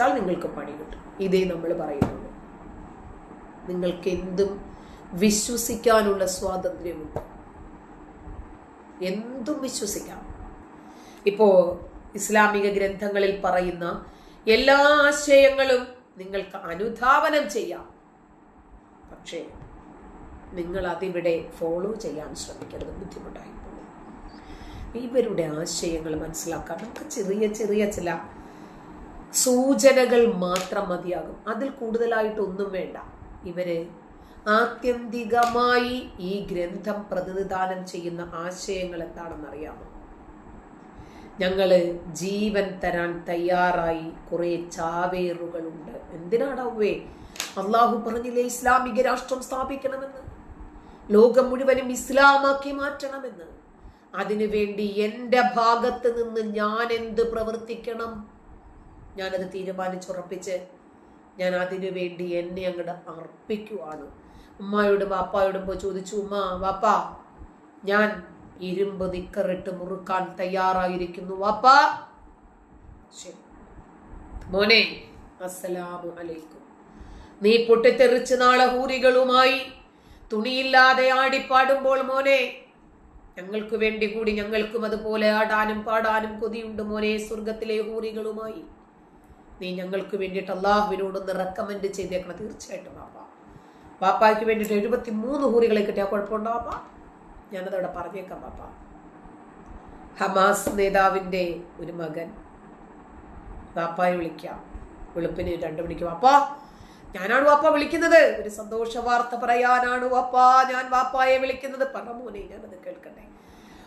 വെച്ചാൽ നിങ്ങൾക്ക് പണി കിട്ടും. ഇതേ നമ്മൾ പറയുന്നുള്ളൂ നിങ്ങൾക്ക് എന്തും വിശ്വസിക്കാനുള്ള സ്വാതന്ത്ര്യമുണ്ട്. എന്തും വിശ്വസിക്കാം. ഇപ്പോ ഇസ്ലാമിക ഗ്രന്ഥങ്ങളിൽ പറയുന്ന എല്ലാ ആശയങ്ങളും നിങ്ങൾക്ക് അനുധാവനം ചെയ്യാം. പക്ഷേ നിങ്ങൾ അതിവിടെ ഫോളോ ചെയ്യാൻ ശ്രമിക്കരുത്. ബുദ്ധിമുട്ടായി പോകും ഇവരുടെ ആശയങ്ങൾ മനസ്സിലാക്കാൻ നമുക്ക് ചെറിയ ചെറിയ ചില സൂചനകൾ മാത്രം മതിയാകും. അതിൽ കൂടുതലായിട്ടൊന്നും വേണ്ട. ഇവർ ആത്യന്തികമായി ഈ ഗ്രന്ഥം പ്രതിനിധാനം ചെയ്യുന്ന ആശയങ്ങൾ എന്താണെന്ന് അറിയാമോ ഞങ്ങൾ ജീവൻ തരാൻ തയ്യാറായി കുറെ ചാവേറുകളുണ്ട്. എന്തിനാണവേ? അള്ളാഹു പറഞ്ഞില്ലേ ഇസ്ലാമിക രാഷ്ട്രം സ്ഥാപിക്കണമെന്ന്? ലോകം മുഴുവനും ഇസ്ലാമാക്കി മാറ്റണമെന്ന്? അതിനുവേണ്ടി എന്റെ ഭാഗത്ത് നിന്ന് ഞാൻ എന്ത് പ്രവർത്തിക്കണം? ഞാനത് തീരുമാനിച്ചുറപ്പിച്ച് ഞാൻ അതിനു വേണ്ടി എന്നെ അങ്ങോട്ട് അർപ്പിക്കുവാണ്. ഉമ്മായോടും വാപ്പായോടും പോയി ചോദിച്ചു ഉമ്മ വാപ്പ ഞാൻ ഇരുമ്പ് നിക്കറിട്ട് മുറുക്കാൻ തയ്യാറായിരിക്കുന്നു വാപ്പ. മോനെ അസ്സലാമു അലൈക്കും. നീ പൊട്ടിത്തെറിച്ച് നാളെ ഹൂരികളുമായി തുണിയില്ലാതെ ആടിപ്പാടുമ്പോൾ മോനെ ഞങ്ങൾക്ക് വേണ്ടി കൂടി ഞങ്ങൾക്കും അതുപോലെ ആടാനും പാടാനും കൊതിയുണ്ട് മോനെ സ്വർഗത്തിലെ ഹൂറികളുമായി. നീ ഞങ്ങൾക്ക് വേണ്ടിയിട്ട് അള്ളാഹുവിനോടൊന്ന് റെക്കമെൻഡ് ചെയ്തേക്കണം. തീർച്ചയായിട്ടും പാപ്പ പാപ്പായ്ക്ക് വേണ്ടിയിട്ട് എഴുപത്തി മൂന്ന് ഹൂറികളെ കിട്ടിയാൽ കുഴപ്പമുണ്ടോ പാപ്പ ഞാനതവിടെ പറഞ്ഞേക്കാം ബാപ്പ. ഹമാസ് നേതാവിന്റെ ഒരു മകൻ. പാപ്പായെ വിളിക്കാം. വെളുപ്പിന് രണ്ടു മണിക്ക് വാപ്പാ ഞാനാണ് വാപ്പ വിളിക്കുന്നത്. ഒരു സന്തോഷ വാർത്ത പറയാനാണ് വാപ്പാ ഞാൻ വാപ്പായെ വിളിക്കുന്നത്. പറ മോനെ ഞാനത് കേൾക്കട്ടെ.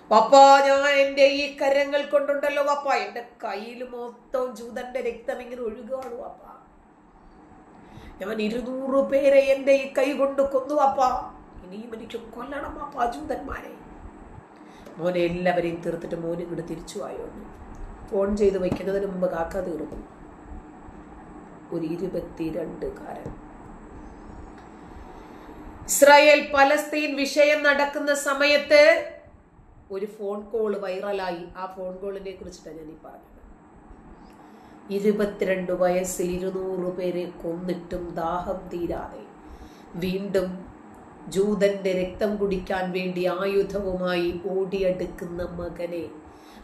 വാപ്പ ഞാൻ എന്റെ ഈ കരങ്ങൾ കൊണ്ടുണ്ടല്ലോ പപ്പ. എന്റെ കയ്യിൽ മൊത്തം ജൂതന്റെ രക്തം ഇങ്ങനെ ഒഴുകുകയാണ് പപ്പ. ഞാൻ ഇരുന്നൂറ് പേരെ എന്റെ ഈ കൈ കൊണ്ട് കൊന്നു പപ്പ. ഇനിയും എനിക്ക് കൊല്ലണം പപ്പ ജൂതന്മാരെ. മോനെ എല്ലാവരെയും തീർത്തിട്ട് മോനെ ഇങ്ങോട്ട് തിരിച്ചു ആയോണ്ട് ഫോൺ ചെയ്ത് വയ്ക്കുന്നതിന് മുമ്പ് കാക്ക തീർന്നു. ഒരു ഇരുപത്തിരണ്ടുകാരൻ ഇസ്രായേൽ പലസ്തീൻ വിഷയം നടക്കുന്ന സമയത്ത് ഒരു ഫോൺ കോൾ വൈറലായി. ആ ഫോൺ കോളിനെ കുറിച്ചിട്ടാണ് ഞാൻ ഈ പറഞ്ഞത്. ഇരുപത്തിരണ്ട് വയസ്സിൽ ഇരുന്നൂറ് പേരെ കൊന്നിട്ടും ദാഹം തീരാതെ. വീണ്ടും ജൂതന്റെ രക്തം കുടിക്കാൻ വേണ്ടി ആയുധവുമായി ഓടിയെടുക്കുന്ന മകനെ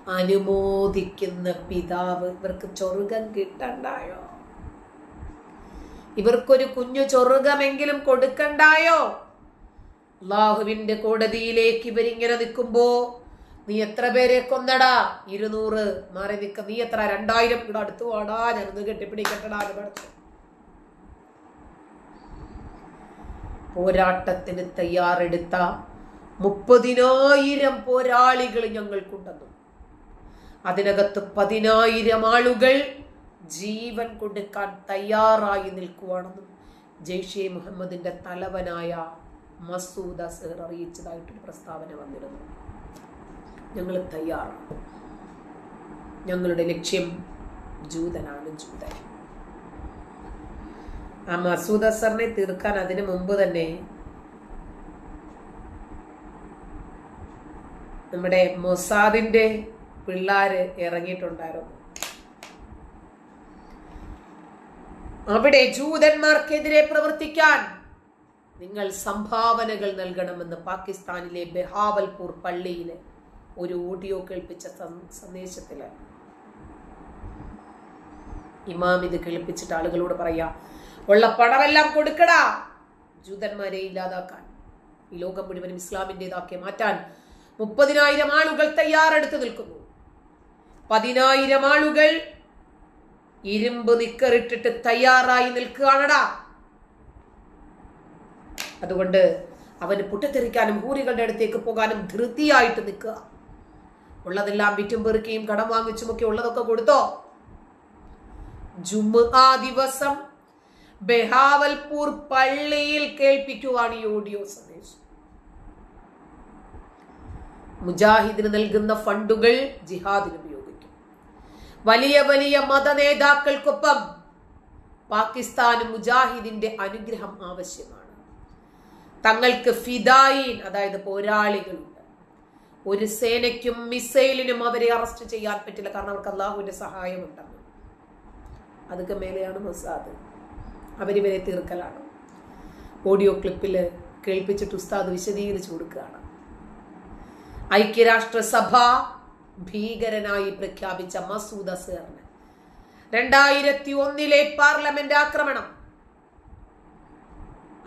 അനുമോദിക്കുന്ന പിതാവ് ഇവർക്ക് ചൊറുകം കിട്ടണ്ടായോ? ഇവർക്കൊരു കുഞ്ഞു ചൊറുകമെങ്കിലും കൊടുക്കണ്ടായോ? അള്ളാഹുവിന്റെ കോടതിയിലേക്ക് ഇവരിങ്ങനെ നിൽക്കുമ്പോ നീ എത്ര പേരെ കൊന്നടാ? ഇരുന്നൂറ്. മാറി നിൽക്ക. നീ എത്ര? രണ്ടായിരം. ഇവിടെ അടുത്ത് വാടാ. ഞാനൊന്ന് കെട്ടിപ്പിടിക്കട്ടടാ പറഞ്ഞു. പോരാട്ടത്തിന് തയ്യാറെടുത്ത മുപ്പതിനായിരം പോരാളികൾ ഞങ്ങൾക്കുണ്ടെന്നും അതിനകത്ത് പതിനായിരം ആളുകൾ ജീവൻ കൊടുക്കാൻ തയ്യാറായി നിൽക്കുവാണെന്നും ജെയ്ഷെ മുഹമ്മദിന്റെ തലവനായ മസൂദ് അസർ അറിയിച്ചതായിട്ടൊരു പ്രസ്താവന വന്നിരുന്നു. ഞങ്ങൾ തയ്യാറാണ്. ഞങ്ങളുടെ ലക്ഷ്യം ജൂതനാണ് ജൂതൻ. ആ മസൂദ് അസറിനെ തീർക്കാൻ അതിനു മുമ്പ് തന്നെ നമ്മുടെ മൊസാദിന്റെ പിള്ളാര് ഇറങ്ങിയിട്ടുണ്ടായിരുന്നു. അവിടെ ജൂതന്മാർക്കെതിരെ പ്രവർത്തിക്കാൻ നിങ്ങൾ സംഭാവനകൾ നൽകണമെന്ന് പാകിസ്ഥാനിലെ ബെഹാവൽപൂർ പള്ളിയിലെ ഒരു ഓഡിയോ കേൾപ്പിച്ച സന്ദേശത്തിൽ ഇമാം ഇത് കേൾപ്പിച്ചിട്ട് ആളുകളോട് പറയാ ഉള്ള പണമെല്ലാം കൊടുക്കടാ. ജൂതന്മാരെ ഇല്ലാതാക്കാൻ ഈ ലോകം മുഴുവനും ഇസ്ലാമിന്റെതാക്കി മാറ്റാൻ മുപ്പതിനായിരം ആളുകൾ തയ്യാറെടുത്ത് നിൽക്കുന്നു. പതിനായിരം ആളുകൾ ഇരുമ്പ് നിക്കറിട്ടിട്ട് തയ്യാറായി നിൽക്കുകയാണടാ. അതുകൊണ്ട് അവന് പൊട്ടിത്തെറിക്കാനും ഹൂരികളുടെ അടുത്തേക്ക് പോകാനും ധൃതിയായിട്ട് നിൽക്കുക. ഉള്ളതെല്ലാം വിറ്റും പെറുക്കിയും കടം വാങ്ങിച്ചുമൊക്കെ ഉള്ളതൊക്കെ കൊടുത്തോ? ജുമ ആ ദിവസം ബെഹാവൽപൂർ പള്ളിയിൽ കേൾപ്പിക്കുവാണ് ഈ ഓഡിയോ സന്ദേശം. മുജാഹിദിന് നൽകുന്ന ഫണ്ടുകൾ ജിഹാദിന് ഉപയോഗിക്കും. വലിയ വലിയ മത നേതാക്കൾക്കൊപ്പം പാകിസ്ഥാന് മുജാഹിദിന്റെ അനുഗ്രഹം ആവശ്യമാണ്. തങ്ങൾക്ക് ഫിദായിൻ അതായത് പോരാളികളുണ്ട്. ഒരു സേനയ്ക്കും മിസൈലിനും അവരെ അറസ്റ്റ് ചെയ്യാൻ പറ്റില്ല കാരണം അവർക്ക് അള്ളാഹുവിന്റെ സഹായമുണ്ടെന്ന്. അതൊക്കെ മേലെയാണ് മൊസാദ്. അവരിവരെ തീർക്കലാണ്. ഓഡിയോ ക്ലിപ്പിൽ കേൾപ്പിച്ചിട്ട് ഉസ്താദ് വിശദീകരിച്ചു കൊടുക്കുകയാണ്. ഐക്യരാഷ്ട്രസഭ ഭീകരനായി പ്രഖ്യാപിച്ച മസൂദ് അസറിന് രണ്ടായിരത്തി ഒന്നിലെ പാർലമെന്റ് ആക്രമണം.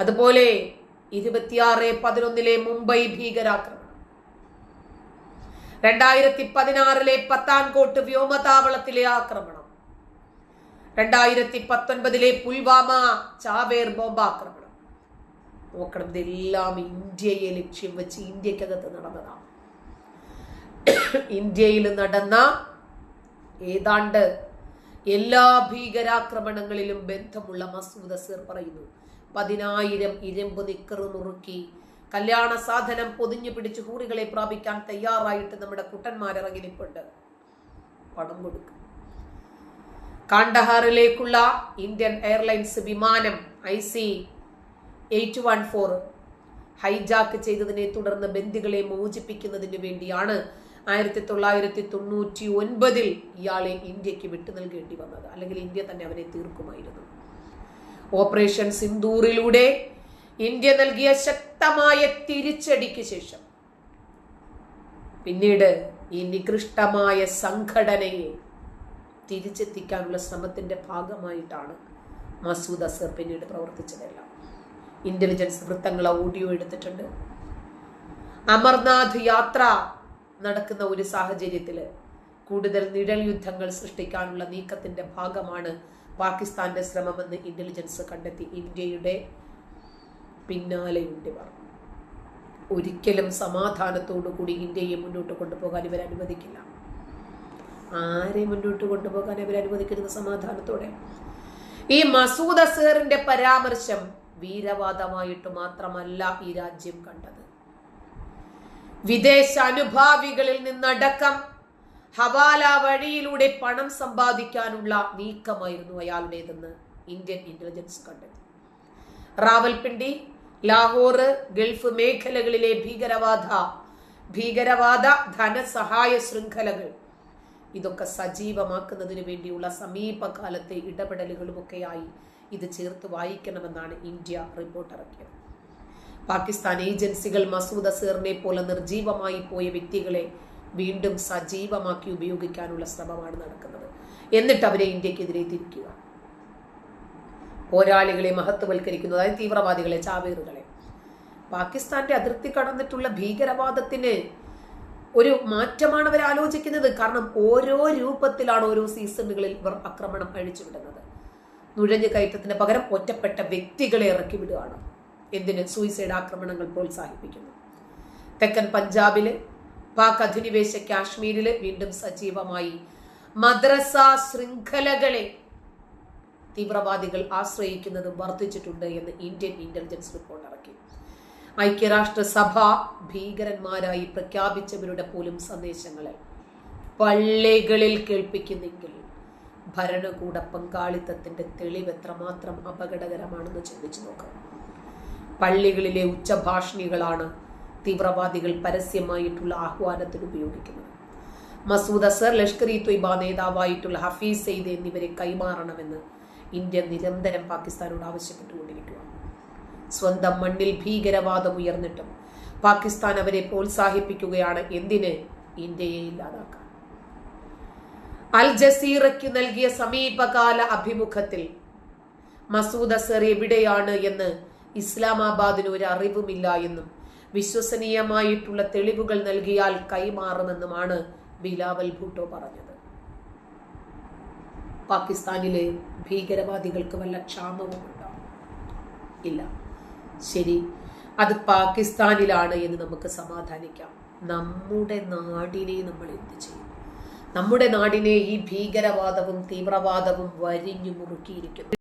അതുപോലെ ഇരുപത്തിയാറ് പതിനൊന്നിലെ മുംബൈ ഭീകരാക്രമണം. രണ്ടായിരത്തി പതിനാറിലെ പത്താൻകോട്ട് വ്യോമതാവളത്തിലെ ആക്രമണം. രണ്ടായിരത്തി പത്തൊൻപതിലെ പുൽവാമ ചാവേർ ബോംബാക്രമണം. നോക്കണം ഇതെല്ലാം ഇന്ത്യയെ ലക്ഷ്യം വെച്ച് ഇന്ത്യക്കകത്ത് നടന്നതാണ്. ഇന്ത്യയിൽ നടന്ന ഏതാണ്ട് എല്ലാ ഭീകരാക്രമണങ്ങളിലും ബന്ധമുള്ള മസൂദ് അസീർ പറയുന്നു പതിനായിരം ഇരമ്പ് നിക്കറ് നുറുക്കി. കല്യാണ സാധനം പൊതിഞ്ഞു പിടിച്ച് ഹൂറികളെ പ്രാപിക്കാൻ തയ്യാറായിട്ട് നമ്മുടെ കുട്ടന്മാരിറങ്ങി നിൽപ്പുണ്ട് പണം കൊടുക്കും. കാണ്ടഹാറിലേക്കുള്ള ഇന്ത്യൻ എയർലൈൻസ് വിമാനം I C eight one four hijack ചെയ്തതിനെ തുടർന്ന് ബന്ദികളെ മോചിപ്പിക്കുന്നതിന് വേണ്ടിയാണ് ആയിരത്തി തൊള്ളായിരത്തി തൊണ്ണൂറ്റി ഒൻപതിൽ ഇയാളെ ഇന്ത്യയ്ക്ക് വിട്ടു നൽകേണ്ടി വന്നത്. അല്ലെങ്കിൽ ഇന്ത്യ തന്നെ അവനെ തീർക്കുമായിരുന്നു. ഓപ്പറേഷൻ സിന്ദൂറിലൂടെ ഇന്ത്യ നൽകിയ ശക്തമായ തിരിച്ചടിക്ക് ശേഷം. പിന്നീട് ഈ നികൃഷ്ടമായ സംഘടനയെ തിരിച്ചെത്തിക്കാനുള്ള ശ്രമത്തിന്റെ ഭാഗമായിട്ടാണ് മസൂദ് അസർ പിന്നീട് പ്രവർത്തിച്ചതെല്ലാം. ഇന്റലിജൻസ് വൃത്തങ്ങൾ ഓഡിയോ എടുത്തിട്ടുണ്ട്. അമർനാഥ് യാത്ര നടക്കുന്ന ഒരു സാഹചര്യത്തിൽ കൂടുതൽ നിഴൽ യുദ്ധങ്ങൾ സൃഷ്ടിക്കാനുള്ള നീക്കത്തിന്റെ ഭാഗമാണ് പാകിസ്ഥാന്റെ ശ്രമമെന്ന് ഇന്റലിജൻസ് കണ്ടെത്തി ഇന്ത്യയുടെ പിന്നാലെയുണ്ട് ഇവർ. ഒരിക്കലും സമാധാനത്തോടു കൂടി ഇന്ത്യയെ മുന്നോട്ട് കൊണ്ടുപോകാൻ ഇവർ അനുവദിക്കില്ല. ആരെ മുന്നോട്ട് കൊണ്ടുപോകാൻ ഇവർ അനുവദിക്കുന്നത് സമാധാനത്തോടെ? ഈ മസൂദ് അസേറിന്റെ പരാമർശം വീരവാദമായിട്ട് മാത്രമല്ല ഈ രാജ്യം കണ്ടത്. വിദേശ അനുഭാവികളിൽ നിന്നടക്കം ഹവാല വഴിയിലൂടെ പണം സമ്പാദിക്കാനുള്ള നീക്കമായിരുന്നു അയാളുടേതെന്ന് ഇന്ത്യൻ ഇന്റലിജൻസ് കണ്ടെത്തി. റാവൽപിണ്ടി ലാഹോർ ഗൾഫ് മേഖലകളിലെ ഭീകരവാദ ഭീകരവാദ ധനസഹായ ശൃംഖലകൾ ഇതൊക്കെ സജീവമാക്കുന്നതിന് വേണ്ടിയുള്ള സമീപകാലത്തെ ഇടപെടലുകളുമൊക്കെയായി ഇത് ചേർത്ത് വായിക്കണമെന്നാണ് ഇന്ത്യ റിപ്പോർട്ട് ഇറക്കിയത്. പാകിസ്ഥാൻ ഏജൻസികൾ മസൂദ് അസീറിനെ പോലെ നിർജീവമായി പോയ വ്യക്തികളെ വീണ്ടും സജീവമാക്കി ഉപയോഗിക്കാനുള്ള ശ്രമമാണ് നടക്കുന്നത്. എന്നിട്ട് അവരെ ഇന്ത്യക്കെതിരെ തിരിക്കുക. പോരാളികളെ മഹത്വവൽക്കരിക്കുന്നു. അതായത് തീവ്രവാദികളെ ചാവേറുകളെ. പാകിസ്ഥാന്റെ അതിർത്തി കടന്നിട്ടുള്ള ഭീകരവാദത്തിന് ഒരു മാറ്റമാണ് അവർ ആലോചിക്കുന്നത്. കാരണം ഓരോ രൂപത്തിലാണ് ഓരോ സീസണുകളിൽ ഇവർ ആക്രമണം അഴിച്ചുവിടുന്നത്. നുഴഞ്ഞു കയറ്റത്തിന് പകരം ഒറ്റപ്പെട്ട വ്യക്തികളെ ഇറക്കി വിടുകയാണ്. എന്തിന്? സൂയിസൈഡ് ആക്രമണങ്ങൾ പ്രോത്സാഹിപ്പിക്കുന്നു. തെക്കൻ പഞ്ചാബിൽ പാക് അധിനിവേശ കാശ്മീരിൽ വീണ്ടും സജീവമായി. മദ്രസ ശൃംഖലകളെ തീവ്രവാദികൾ ആശ്രയിക്കുന്നത് വർദ്ധിച്ചിട്ടുണ്ട് എന്ന് ഇന്ത്യൻ ഇന്റലിജൻസ് റിപ്പോർട്ട് ഇറക്കി. ഐക്യരാഷ്ട്രസഭ ഭീകരന്മാരായി പ്രഖ്യാപിച്ചവരുടെ പോലും സന്ദേശങ്ങളെ പള്ളികളിൽ കേൾപ്പിക്കുന്നെങ്കിൽ ഭരണകൂട പങ്കാളിത്തത്തിന്റെ തെളിവ് എത്രമാത്രം അപകടകരമാണെന്ന് ചിന്തിച്ചു നോക്കാം. പള്ളികളിലെ ഉച്ചഭാഷണികളാണ് തീവ്രവാദികൾ പരസ്യമായിട്ടുള്ള ആഹ്വാനത്തിന് ഉപയോഗിക്കുന്നത് മസൂദ് അസർ ലഷ്കർ ഇ ത്വയ്ബ നേതാവായിട്ടുള്ള ഹഫീസ് സെയ്ദ് എന്നിവരെ കൈമാറണമെന്ന് ഇന്ത്യ നിരന്തരം പാകിസ്ഥാനോട് ആവശ്യപ്പെട്ടുകൊണ്ടിരിക്കുകയാണ്. സ്വന്തം മണ്ണിൽ ഭീകരവാദം ഉയർന്നിട്ടും പാകിസ്ഥാൻ അവരെ പ്രോത്സാഹിപ്പിക്കുകയാണ് എന്തിന് ഇന്ത്യയെ ഇല്ലാതാക്കാൻ. അൽ ജസീറയ്ക്ക് നൽകിയ സമീപകാല അഭിമുഖത്തിൽ മസൂദ് അസർ എവിടെയാണ് എന്ന് ഇസ്ലാമാബാദിന് ഒരു അറിവുമില്ല എന്നും വിശ്വസനീയമായിട്ടുള്ള തെളിവുകൾ നൽകിയാൽ കൈമാറുമെന്നുമാണ് ബിലാവൽ ഭൂട്ടോ പറഞ്ഞത്. പാകിസ്ഥാനിലെ ഭീകരവാദികൾക്ക് വല്ല ക്ഷാമവും ഉണ്ടാവും ഇല്ല. ശരി അത് പാകിസ്ഥാനിലാണ് എന്ന് നമുക്ക് സമാധാനിക്കാം. നമ്മുടെ നാടിനെ നമ്മൾ എന്ത് ചെയ്യും? നമ്മുടെ നാടിനെ ഈ ഭീകരവാദവും തീവ്രവാദവും വരിഞ്ഞു മുറുക്കിയിരിക്കുന്നു.